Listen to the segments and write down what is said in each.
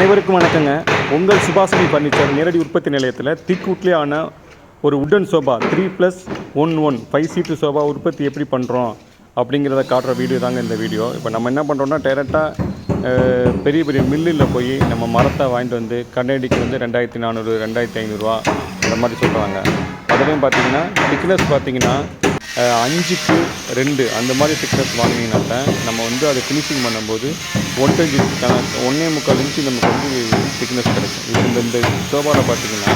அனைவருக்கும் வணக்கங்க. உங்கள் சுபாஷினி ஃபர்னிச்சர் நேரடி உற்பத்தி நிலையத்தில் திக்கூட்லே ஆன ஒரு wooden sofa three plus one one five seat sofa உற்பத்தி எப்படி பண்ணுறோம் அப்படிங்கிறத காட்டுற வீடியோ தாங்க இந்த வீடியோ இப்போ நம்ம என்ன பண்ணுறோம்னா டேரெக்டாக பெரிய பெரிய மில்லில் போய் நம்ம மரத்தை வாங்கிட்டு வந்து கண்ணடிக்கு வந்து ரெண்டாயிரத்தி நானூறு ரெண்டாயிரத்தி ஐநூறுரூவா அந்த மாதிரி சொல்கிறாங்க அதுலேயும் பார்த்தீங்கன்னா திக்னஸ் பார்த்தீங்கன்னா அஞ்சுக்கு ரெண்டு. அந்த மாதிரி திக்னஸ் வாங்கினீங்கனாக்க நம்ம வந்து அதை ஃபினிஷிங் பண்ணும்போது ஒன்றஞ்சு ஒன்றே முக்கால் இன்ச்சு நமக்கு வந்து திக்னஸ் கிடைக்கும். இது இந்த இந்த சோபாவில் பார்த்தீங்கன்னா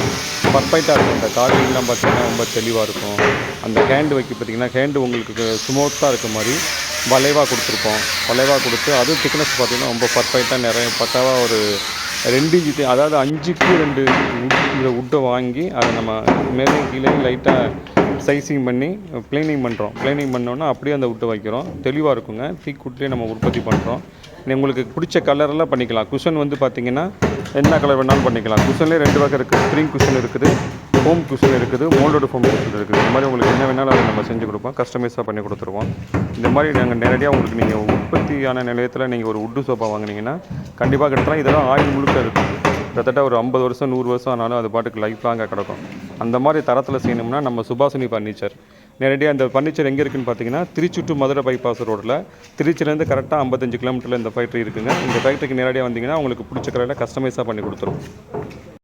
பர்ஃபெக்டாக இருக்கும். இந்த கார்விங்லாம் பார்த்தீங்கன்னா ரொம்ப தெளிவாக இருக்கும். அந்த ஹேண்டு வைக்க பார்த்தீங்கன்னா ஹேண்டு உங்களுக்கு ஸ்மூத்தாக இருக்க மாதிரி வளைவாக கொடுத்துருப்போம். வளைவாக கொடுத்து அதுவும் திக்னஸ் பார்த்தீங்கன்னா ரொம்ப பர்ஃபெக்டாக நிறைய பக்காவாக ஒரு ரெண்டு இன்ச்சு அதாவது அஞ்சுக்கு ரெண்டு இந்த உட்டை வாங்கி அதை நம்ம மேலே கீழே லைட்டாக சைஸிங் பண்ணி ப்ளீனிங் பண்ணுறோம் ப்ளீனிங் பண்ணோன்னா அப்படியே அந்த உட்டை வைக்கிறோம். தெளிவாக இருக்குங்க. தீக் உட்லேயே நம்ம உற்பத்தி பண்ணுறோம் உங்களுக்கு பிடிச்ச கலரெல்லாம் பண்ணிக்கலாம். குஷன் வந்து பார்த்தீங்கன்னா என்ன கலர் வேணாலும் பண்ணிக்கலாம். குஷன்லேயே ரெண்டு வகை இருக்குது ஸ்ப்ரிங் குஷன் இருக்குது ஹோம் குஷன் இருக்குது மோல்டோட ஃபோம் குஷன் இருக்குது. இந்த மாதிரி உங்களுக்கு என்ன வேணாலும் அதை நம்ம செஞ்சு கொடுப்போம். கஸ்டமைஸாக பண்ணி கொடுத்துருவோம். இந்த மாதிரி நாங்கள் நேரடியாக உங்களுக்கு நீங்கள் உற்பத்தியான நிலையத்தில் நீங்கள் ஒரு உட்டு சோஃபா வாங்குனீங்கன்னா கண்டிப்பாக கிட்டத்தட்ட இதெல்லாம் ஆயில் முழுக்க இருக்குது கிட்டத்தட்ட ஒரு ஐம்பது வருஷம் நூறு வருஷம் ஆனாலும் அது பாட்டுக்கு லைஃப் லாங்காக கிடக்கும். அந்த மாதிரி தரத்தில் செய்யணும்னா நம்ம சுபாஷினி ஃபர்னிச்சர் நேரடியாக அந்த ஃபர்னிச்சர் எங்கே இருக்குன்னு பார்த்தீங்கன்னா திருச்சி டு மதுரை பைபாஸ் ரோட்டில் திருச்சிலேருந்து கரெக்டாக ஐம்பத்தஞ்சு கிலோமீட்டரில் இந்த ஃபேக்ட்ரி இருக்குங்க. இந்த ஃபேக்ட்ரிக்கு நேரடியாக வந்தீங்கன்னா உங்களுக்கு பிடிச்ச கடையில் கஸ்டமைஸாக பண்ணி கொடுத்துரும்.